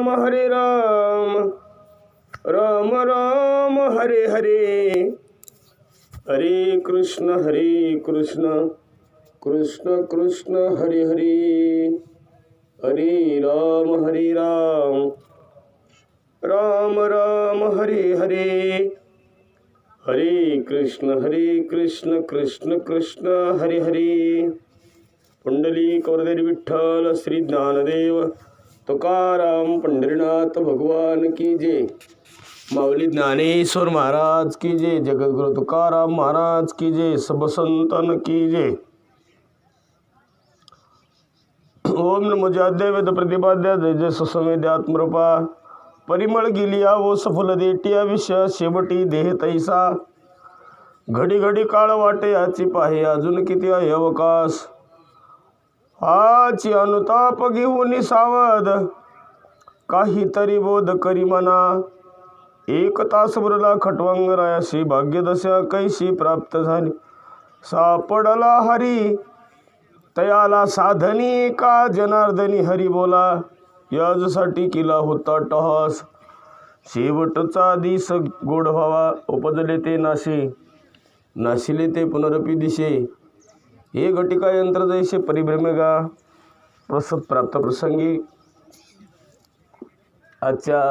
राम हरे राम. राम राम हरे हरे. हरे कृष्ण हरे कृष्ण. कृष्ण कृष्ण हरे हरे. हरे राम हरे राम. राम राम हरे हरे. हरे कृष्ण हरे कृष्ण कृष्ण कृष्ण हरे हरे. पुंडली कवरदेरी विठ्ठल श्री ज्ञानदेव. तुकाराम पंढरीनाथ भगवान की जय. माऊली ज्ञानेश्वर महाराज की जय. जगद्गुरु तुकाराम महाराज की जय. सब संतन की जय. ओम नमो जाद्य वेद प्रतिपाद्या. जय जय ससमेद आत्मरूपा. परिमळ गिलिया वो सफल देटिया विषय शेवटी देह तैसा. घडी घडी काळ वाटे याची पाहे. अजून किती अवकाश? आची अनुताप घेऊन सावध. काहीतरी बोध करी मना एक तास बुरला खटवंगरायाशी भाग्यदशा कैशी प्राप्त झाली. सापडला हरी. तयाला साधनी का जनार्दनी हरी बोला. याजसाठी केला होता टहस. शेवटचा दिस गोड व्हावा. उपजले ते नाशे. नाशिले ते पुनरपी दिशे. हे घटिका यंत्र जैसे परिभ्रमेगा प्राप्त प्रसंगी आजच्या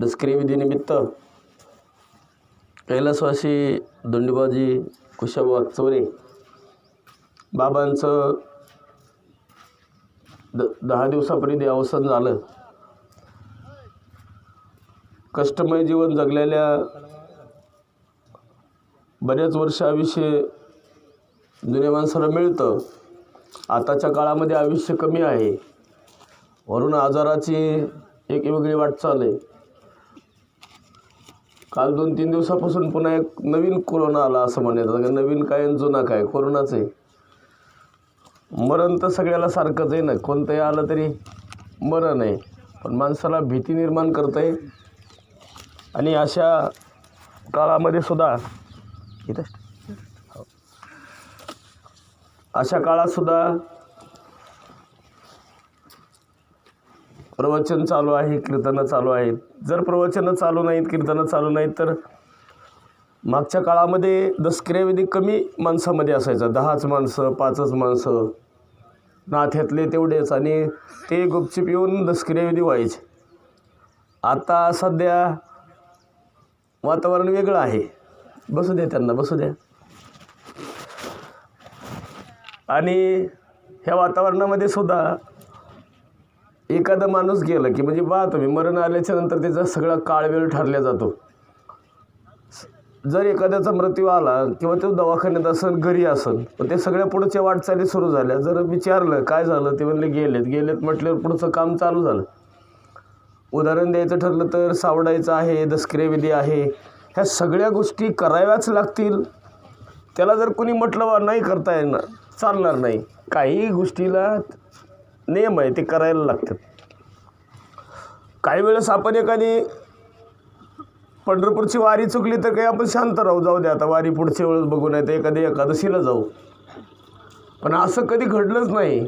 दसकरी कैलासवासी दोंडीबाजी कुशाबा चौरे बाबांचं द दहा दिवसापूर्वी अवसान झालं. कष्टमय जीवन जगलेल्या बऱ्याच वर्षाविषयी जुन्या माणसाला मिळतं. आताच्या काळामध्ये आयुष्य कमी आहे. वरून आजाराची एक वेगळी वाटचाल आहे. काल दोन तीन दिवसापासून पुन्हा एक नवीन कोरोना आला असं म्हणायचं नवीन काय आणि जुना काय? कोरोनाच आहे. मरण तर सगळ्याला सारखंच आहे ना? कोणतंही आलं तरी मरण आहे. पण माणसाला भीती निर्माण करत आहे आणि अशा काळामध्ये सुद्धा इथं हो. अशा काळातसुद्धा प्रवचन चालू आहे कीर्तनं चालू आहेत. जर प्रवचनं चालू नाहीत कीर्तनं चालू नाहीत तर मागच्या काळामध्ये दसक्रियाविधी कमी माणसामध्ये असायचा. दहाच माणसं पाचच माणसं नाथ्यातले तेवढेच आणि ते गुपचूप येऊन दसक्रियाविधी व्हायचे. आता सध्या वातावरण वेगळं आहे. बसू द्या त्यांना बसू द्या. आणि ह्या वातावरणामध्ये सुद्धा एखादा माणूस गेलं की म्हणजे बा तुम्ही मरण आल्याच्यानंतर त्याचा सगळा काळवेळ ठरल्या ठरला जातो. जर एखाद्याचा मृत्यू आला किंवा तो दवाखान्यात असेल घरी असेल पण ते सगळ्या पुढच्या वाटचाली सुरू झाल्या. जर विचारलं काय झालं ते म्हणले गेलेत. गेलेत म्हटल्यावर पुढचं काम चालू झालं. उदाहरण द्यायचं ठरलं तर सावडायचं आहे दसक्रियाविधी आहे. ह्या सगळ्या गोष्टी कराव्याच लागतील. त्याला जर कोणी म्हटलं बा नाही करता येणार. चालणार नाही. काही गोष्टीला नियम आहे ते करायला लागतात. काही वेळेस आपण एखादी पंढरपूरची वारी चुकली तर काही आपण शांत राहू जाऊ दे आता वारी पुढच्या वेळेस बघू नाही तर एखादी एकादशीला जाऊ. पण असं कधी घडलंच नाही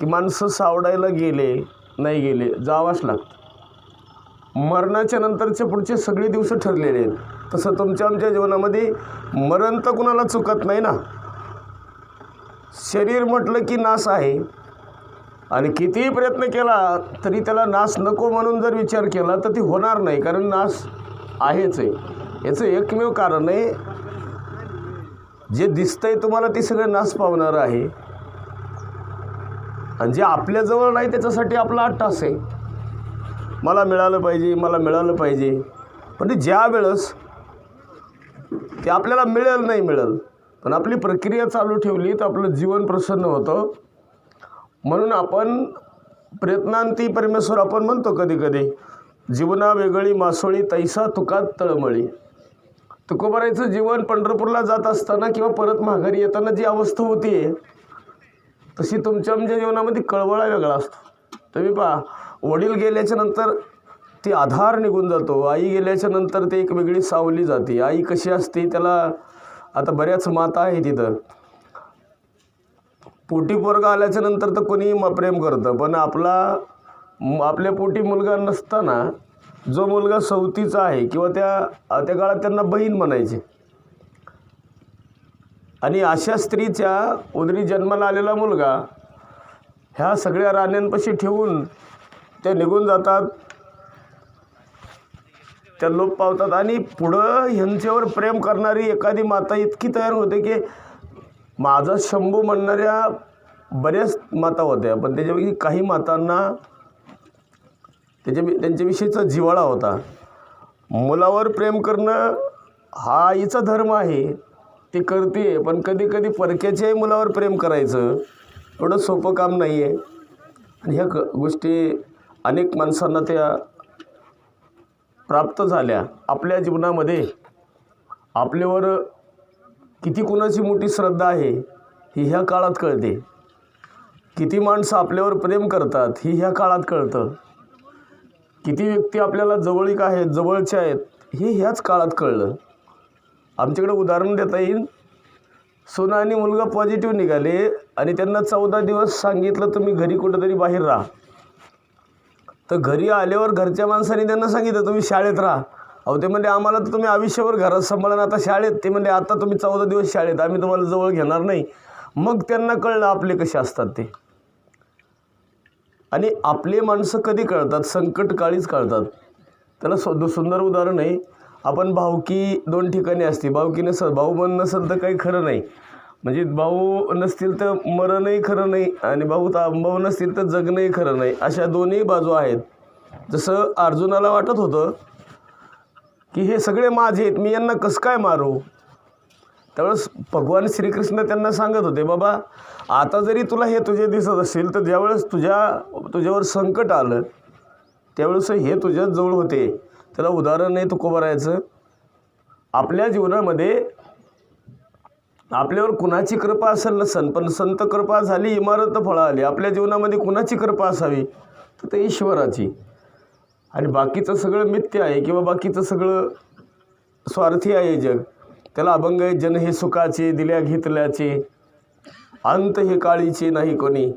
की माणसं सावडायला गेले नाही गेले जावाच लागतं. मरणाच्या नंतरचे पुढचे सगळे दिवस ठरलेले आहेत. तसं तुमच्या आमच्या जीवनामध्ये मरण तर कुणाला चुकत नाही ना. शरीर म्हटलं की नास आहे. आणि कितीही प्रयत्न केला तरी त्याला नाश नको म्हणून जर विचार केला तर ती होणार नाही कारण नाश आहेच आहे. याचं एकमेव कारण आहे जे दिसतंय तुम्हाला ते सगळं नाश पावणारं आहे. आणि जे आपल्याजवळ नाही त्याच्यासाठी आपला अट्टास आहे. मला मिळालं पाहिजे मला मिळालं पाहिजे. पण ते ज्या वेळेस ते आपल्याला मिळेल नाही मिळेल पण आपली प्रक्रिया चालू ठेवली तर आपलं जीवन प्रसन्न होतं. म्हणून आपण प्रयत्नांती परमेश्वर आपण म्हणतो कधी कधी जीवना वेगळी मासोळी तैसा तुकात तळमळी. तुकोबारायचं जीवन पंढरपूरला जात असताना किंवा परत माघारी येताना जी अवस्था होती तशी तुमच्या आमच्या जीवनामध्ये कळवळा वेगळा असतो. तुम्ही पहा वडील गेल्याच्यानंतर ती आधार निघून जातो आई गेल्याच्यानंतर ते एक वेगळी सावली जाते आई कशी असते त्याला आता बऱ्याच माता आहे तिथं पोटी पोरगा आल्याच्यानंतर तर कोणी प्रेम करतं पण आपला आपल्या पोटी मुलगा नसताना जो मुलगा सवतीचा आहे किंवा त्या त्या काळात त्यांना बहीण म्हणायचे. आणि अशा स्त्रीच्या उदरी जन्माला आलेला मुलगा ह्या सगळ्या राण्यांपाशी ठेवून त्या निघून जातात. त्या लोप पावतात आणि पुढं ह्यांच्यावर प्रेम करणारी एखादी माता इतकी तयार होते की माझा शंभू म्हणणाऱ्या बऱ्याच माता होत्या पण त्याच्यापैकी काही मातांना त्याच्या त्यांच्याविषयीचा जिव्हाळा होता. मुलावर प्रेम करणं हा आईचा धर्म आहे ती करते पण कधी कधी परक्याच्याही मुलावर प्रेम करायचं एवढं सोपं काम नाही आहे आणि ह्या क गोष्टी अनेक माणसांना त्या प्राप्त झाल्या. आपल्या जीवनामध्ये आपल्यावर किती कुणाची मोठी श्रद्धा आहे ही ह्या काळात कळते. किती माणसं आपल्यावर प्रेम करतात ही ह्या काळात कळतं. किती व्यक्ती आपल्याला जवळीक आहेत जवळच्या आहेत हे ह्याच काळात कळलं. आमच्याकडे उदाहरण देता येईल. सोना आणि मुलगा पॉझिटिव्ह निघाले आणि त्यांना चौदा दिवस सांगितलं तुम्ही घरी कुठंतरी बाहेर राहा. तर घरी आल्यावर घरच्या माणसांनी त्यांना सांगितलं तुम्ही शाळेत राहा. अहो ते म्हणजे आम्हाला तर तुम्ही आयुष्यभर घरात सांभाळा आता शाळेत. ते म्हणजे आता तुम्ही चौदा दिवस शाळेत आम्ही तुम्हाला जवळ घेणार नाही. मग त्यांना कळलं आपले कसे असतात ते. आणि आपले माणसं कधी कळतात? संकट काळीच कळतात. त्याला सु सुंदर उदाहरण आहे. आपण भावकी दोन ठिकाणी असते. भावकी नसल भाऊ बन नसेल तर काही खरं नाही. म्हणजे भाऊ नसतील तर मरणही खरं नाही आणि भाऊ ता भाऊ नसतील तर जगणंही खरं नाही. अशा दोन्ही बाजू आहेत. जसं अर्जुनाला वाटत होतं की हे सगळे माझे आहेत मी यांना कसं काय मारू? त्यावेळेस भगवान श्रीकृष्ण त्यांना सांगत होते बाबा आता जरी तुला हे तुझे दिसत असेल तर ज्यावेळेस तुझ्या तुझ्यावर संकट आलं त्यावेळेस हे तुझ्याच जवळ होते. त्याला उदाहरण नाही तुकोबरायचं आपल्या जीवनामध्ये आपल्यावर कुणाची कृपा असेल नसन पण संत कृपा झाली इमारत फळं आली. आपल्या जीवनामध्ये कुणाची कृपा असावी? तर ते ईश्वराची. आणि बाकीचं सगळं मिथ्य आहे किंवा बाकीचं सगळं स्वार्थी आहे जग. त्याला अभंग आहे जन हे सुखाचे दिल्या घेतल्याचे. अंत हे काळीचे नाही कोणी.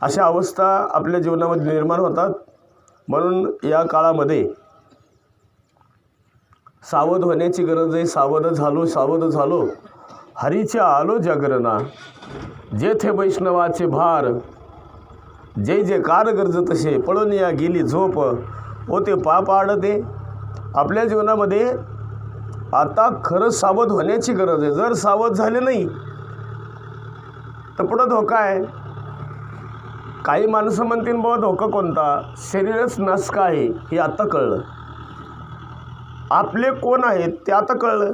अशा अवस्था आपल्या जीवनामध्ये निर्माण होतात. म्हणून या काळामध्ये सावध होण्याची गरज आहे. सावध झालो सावध झालो. हरीचे आलो जागरणा. जेथे वैष्णवाचे भार जे जे कार गरज तसे पळून या गेली झोप ओ ते पाप आडते आपल्या जीवनामध्ये आता खरंच सावध होण्याची गरज आहे. जर सावध झाले नाही तर पुढं धोका आहे. काही माणसं म्हणतील बाबा धोका कोणता? शरीरच नसका आहे. हे आता कळलं. आपले कोण आहेत ते आता कळलं.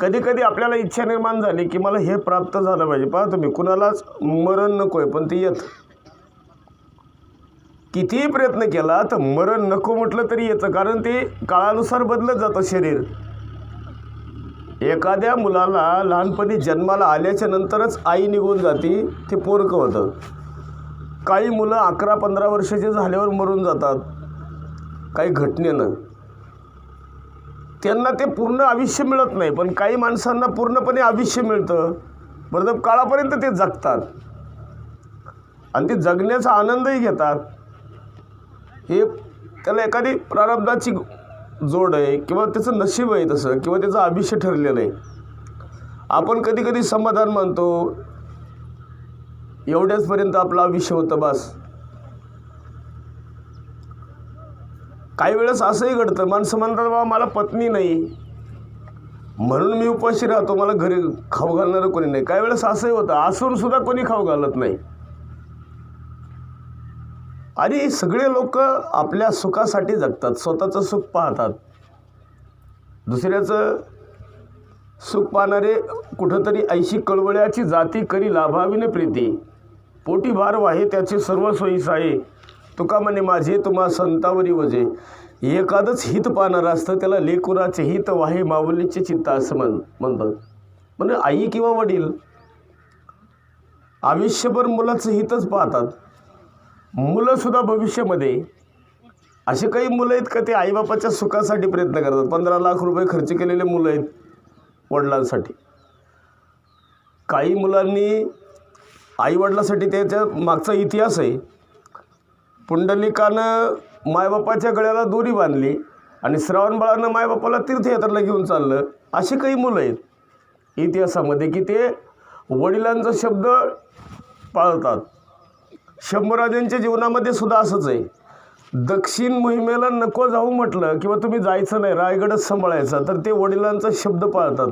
कधी कधी आपल्याला इच्छा निर्माण झाली की मला हे प्राप्त झालं पाहिजे. पहा तुम्ही कुणालाच मरण नको आहे पण ते येत. कितीही प्रयत्न केला तर मरण नको म्हटलं तरी येतं कारण ते काळानुसार बदलत जातं शरीर. एखाद्या मुलाला लहानपणी जन्माला आल्याच्या नंतरच आई निघून जाती ते पोरकं होतं. काही मुलं अकरा पंधरा वर्षाचे झाल्यावर मरून जातात. काही घटनेनं. त्यांना ते पूर्ण आयुष्य मिळत नाही पण काही माणसांना पूर्णपणे आयुष्य मिळतं. मतलब काळापर्यंत ते जगतात. आणि ते जगण्याचा आनंदही घेतात. हे त्याला एखादी प्रारब्धाची जोड आहे किंवा त्याचं नशीब आहे तसं किंवा त्याचं आयुष्य ठरलेलं आहे. आपण कधी कधी समाधान मानतो एवढ्याचपर्यंत आपलं आयुष्य होतं बस. काही वेळेस असंही घडतं माणसं म्हणतात बाबा मला पत्नी नाही. म्हणून मी उपाशी राहतो मला घरी खाऊ घालणारं कोणी नाही. काही वेळेस असंही होतं असून सुद्धा कोणी खाऊ घालत नाही. आणि सगळे लोक आपल्या सुखासाठी जगतात स्वतःचं सुख पाहतात. दुसऱ्याचं सुख पाहणारे कुठंतरी ऐशी कळवळ्याची जाती करी लाभाविने प्रीती. पोटी भार वाहे त्याचे सर्व सोयीस आहे. तुका म्हणे माझे तुम्हा संतावरी वजे. एखादंच हित पाहणारं असतं त्याला लेकुराचे हित वाहे माऊलीचे चित्त असं म्हण म्हणतात. म्हणजे आई किंवा वडील आयुष्यभर मुलाचं हितच पाहतात. मुलंसुद्धा भविष्यामध्ये असे काही मुलं आहेत का ते आईबापाच्या सुखासाठी प्रयत्न करतात. पंधरा लाख रुपये खर्च केलेले मुलं आहेत वडिलांसाठी. काही मुलांनी आईवडिलासाठी त्याच्या मागचा इतिहास आहे. पुंडलिकानं मायबापाच्या गळ्याला दोरी बांधली आणि श्रावणबाळानं मायबापाला तीर्थयात्रेला घेऊन चाललं अशी काही मुलं आहेत. इतिहासामध्ये की ते वडिलांचा शब्द पाळतात. शंभूराजांच्या जीवनामध्ये सुद्धा असंच आहे. दक्षिण मोहिमेला नको जाऊ म्हटलं किंवा तुम्ही जायचं नाही रायगडच सांभाळायचा तर ते वडिलांचा शब्द पाळतात.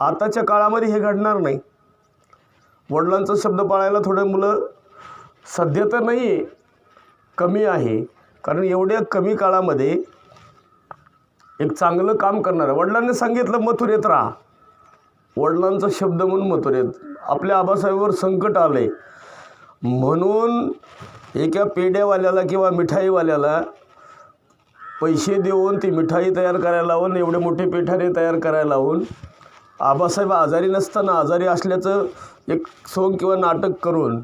आताच्या काळामध्ये हे घडणार नाही. वडिलांचा शब्द पाळायला थोडे मुलं सध्या तर नाही आहे कमी आहे. कारण एवढ्या कमी काळामध्ये एक चांगलं काम करणार वडिलांनी सांगितलं मथुरेत राहा. वडिलांचा शब्द म्हणून मथुरेत आपल्या आबासाहेबावर संकट आलं म्हणून एका पेढ्यावाल्याला किंवा मिठाईवाल्याला पैसे देऊन ती मिठाई तयार करायला लावून एवढे मोठे पेठाने तयार करायला लावून आबासाहेब आजारी नसताना आजारी असल्याचं एक सोंग किंवा नाटक करून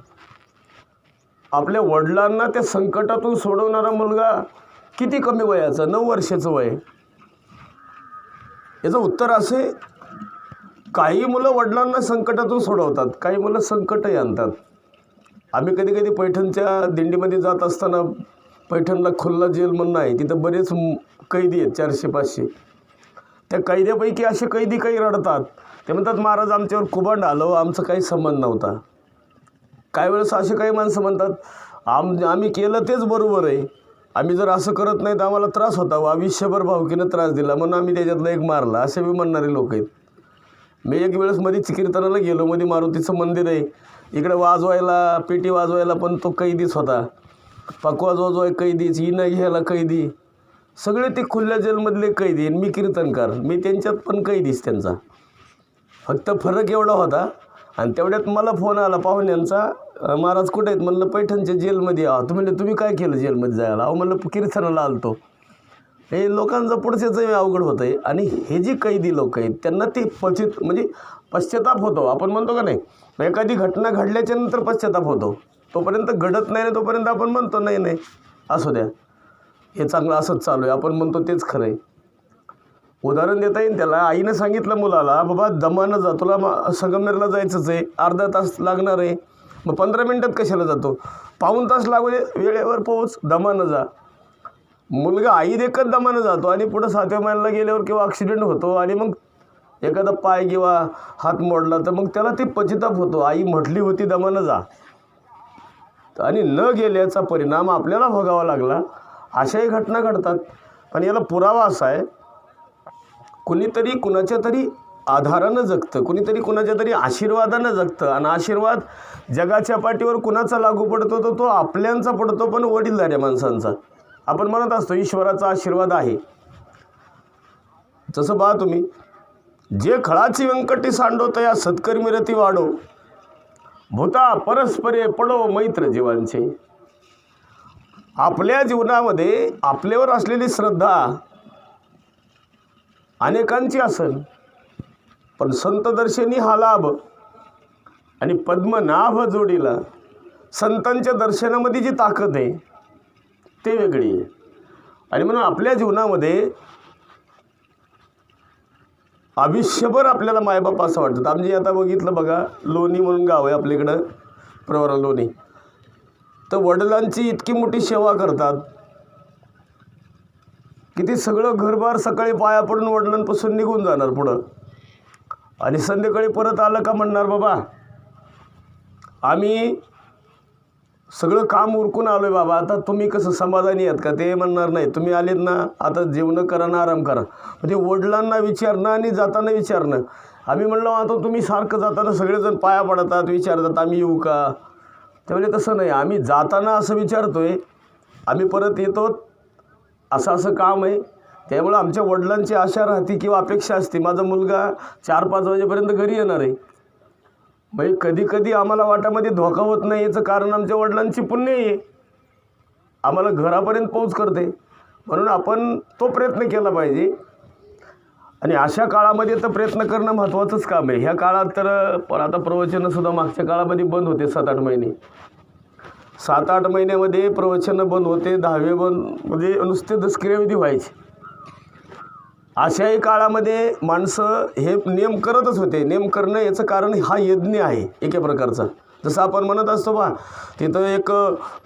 आपल्या वडिलांना त्या संकटातून सोडवणारा मुलगा किती कमी वयाचा? नऊ वर्षाचं वय. याचं उत्तर असे काही मुलं वडिलांना संकटातून सोडवतात काही मुलं संकटही आणतात. आम्ही कधी कधी पैठणच्या दिंडीमध्ये जात असताना पैठणला खुल्ला जेल म्हणणं आहे तिथं बरेच कैदी आहेत चारशे पाचशे. त्या कैद्यापैकी असे कैदी काही रडतात. ते म्हणतात महाराज आमच्यावर कुबांड आलं आमचं आमचा काही संबंध नव्हता. काही वेळेस असे काही माणसं म्हणतात आम आम्ही केलं तेच बरोबर आहे. आम्ही जर असं करत नाही तर आम्हाला त्रास होता व आयुष्यभर भावकीनं त्रास दिला. म्हणून आम्ही त्याच्यातलं एक मारला. असे बी म्हणणारे लोक आहेत. मी एक वेळेस मध्ये कीर्तनाला गेलो मध्ये मारुतीचं मंदिर आहे. इकडे वाजवायला पेटी वाजवायला पण तो कैदीच होता. पकवाज वाजवाय कैदीच इनं घ्यायला कैदी. सगळे ते खुल्या जेलमधले कैदी मी कीर्तनकार. मी त्यांच्यात पण कैदीच त्यांचा. फक्त फरक एवढा होता आणि तेवढ्यात मला फोन आला पाहुण्यांचा महाराज कुठे आहेत? म्हणलं पैठणच्या जेलमध्ये आहो तुम्ही म्हणले तुम्ही काय केलं जेलमध्ये जायला? अहो म्हणलं कीर्तनाला आलतो. हे लोकांचं पुढचेच अवघड होतं आहे आणि हे जी कैदी लोक आहेत त्यांना ते पचित म्हणजे पश्चाताप होतो. आपण म्हणतो का नाही एखादी घटना घडल्याच्या नंतर पश्चाताप होतो. तोपर्यंत घडत नाही ना तोपर्यंत आपण म्हणतो नाही नाही असू द्या. हे चांगलं असंच चालू आहे. आपण म्हणतो तेच खरं आहे. उदाहरण देता येईल त्याला. आईनं सांगितलं मुलाला बाबा दमानं जा. तुला मा संगमनेरला जायचंच आहे. अर्धा तास लागणार आहे. मग पंधरा मिनटात कशाला जातो? पाऊण तास लागू दे वेळेवर पोहोच दमानं जा. मुलगा आई देखत दमानं जातो आणि पुढं सातव्या महिन्याला गेल्यावर किंवा ॲक्सिडेंट होतो आणि मग एखादा पाय किंवा हात मोडला तर मग त्याला ते पचिताप होतो. आई म्हटली होती दमानं जा. आणि न गेल्याचा परिणाम आपल्याला भोगावा लागला. अशाही घटना घडतात. पण याला पुरावा असा आहे कुणीतरी कुणाच्या तरी आधारानं जगतं. कुणीतरी कुणाच्या तरी आशीर्वादानं जगतं. आणि आशीर्वाद जगाच्या पाठीवर कुणाचा लागू पडतो तो तो आपल्यांचा पडतो पण वडीलधाऱ्या माणसांचा. आपण म्हणत असतो ईश्वराचा आशीर्वाद आहे. तसं पहा तुम्ही जे खळाची व्यंकटी सांडो तया सत्कर्मी रती वाढो. भूता परस्परे पडो मैत्र जीवांचे. आपल्या जीवनामध्ये आपल्यावर असलेली श्रद्धा अनेकांची असेल पण संत दर्शनी हा लाभ आणि पद्मनाभ जोडीला संतांच्या दर्शनामध्ये जी ताकद आहे ते वेगळी आहे. आणि म्हणून आपल्या जीवनामध्ये आयुष्यभर आपल्याला मायबाप असं वाटतं. आमचे आता बघितलं बघा लोणी म्हणून गाव आहे आपल्याकडं प्रवरा लोणी. तर वडिलांची इतकी मोठी सेवा करतात की ते सगळं घरबार सकाळी पाया पडून वडिलांपासून निघून जाणार पुढं. आणि संध्याकाळी परत आलं का म्हणणार बाबा? आम्ही सगळं काम उरकून आलो आहे बाबा. आता तुम्ही कसं समाधानी आहात का? ते म्हणणार नाही. तुम्ही आलेत ना आता जेवणं करा ना आराम करा. म्हणजे वडिलांना विचारणं आणि जाताना विचारणं. आम्ही म्हणलो आता तुम्ही सारखं जाताना सगळेजण पाया पडतात विचारतात आम्ही येऊ का? त्यामुळे तसं नाही. आम्ही जाताना असं विचारतोय. आम्ही परत येतो. असं असं काम आहे. त्यामुळं आमच्या वडिलांची आशा राहते किंवा अपेक्षा असते. माझा मुलगा चार पाच वाजेपर्यंत घरी येणार आहे. म्हणजे कधी कधी आम्हाला वाटामध्ये धोका होत नाही याचं कारण आमच्या वडिलांची पुण्य आहे. आम्हाला घरापर्यंत पोहोच करते. म्हणून आपण तो प्रयत्न केला पाहिजे. आणि अशा काळामध्ये तर प्रयत्न करणं महत्त्वाचंच काम आहे. ह्या काळात तर पण आता प्रवचनंसुद्धा मागच्या काळामध्ये बंद होते सात आठ महिने. सात आठ महिन्यामध्ये प्रवचनं बंद होते दहावे बंद म्हणजे नुसते दसक्रियाविधी व्हायचे. अशाही काळामध्ये माणसं हे नियम करतच होते. नियम करणं याचं कारण हा यज्ञ आहे एके प्रकारचा. जसं आपण म्हणत असतो बा तिथं एक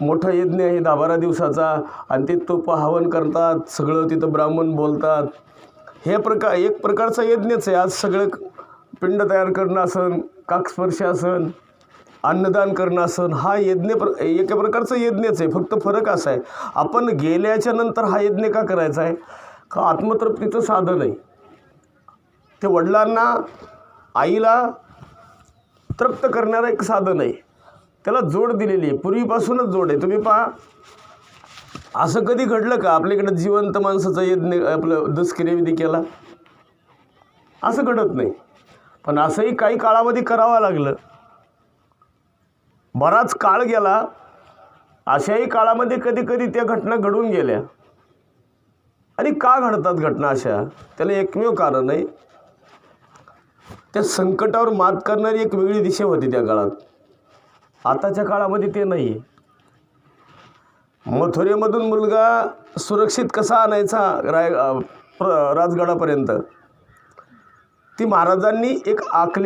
मोठा यज्ञ आहे दहा बारा दिवसाचा. आणि ते तो हवन करतात सगळं तिथं ब्राह्मण बोलतात. हे प्रकार एक प्रकारचा यज्ञच आहे. आज सगळं पिंड तयार करणं असन काकस्पर्श असन अन्नदान करणं असन हा यज्ञ प्र एका प्रकारचं यज्ञच आहे. फक्त फरक असा आहे. आपण गेल्याच्यानंतर हा यज्ञ का करायचा आहे? का आत्मतृप्तीचं साधन आहे? ते वडिलांना आईला तृप्त करणारं एक साधन आहे. त्याला जोड दिलेली आहे. पूर्वीपासूनच जोड आहे. तुम्ही पहा. असं कधी घडलं का? आपल्याकडं जिवंत माणसाचा यज्ञ आपलं दसकिरेविधी केला? असं घडत नाही. पण असंही काही काळामध्ये करावं लागलं. बराच काळ गेला. अशाही काळामध्ये कधी कधी त्या घटना घडून गेल्या. आणि का घडतात घटना अशा? त्याला एकमेव कारण आहे त्या संकटावर मात करणारी एक वेगळी दिशा होती त्या काळात. आताच्या काळामध्ये ते नाही. मथुरेमधून मुलगा सुरक्षित कसा आणायचा राय राजगडापर्यंत? ती महाराजांनी एक आखली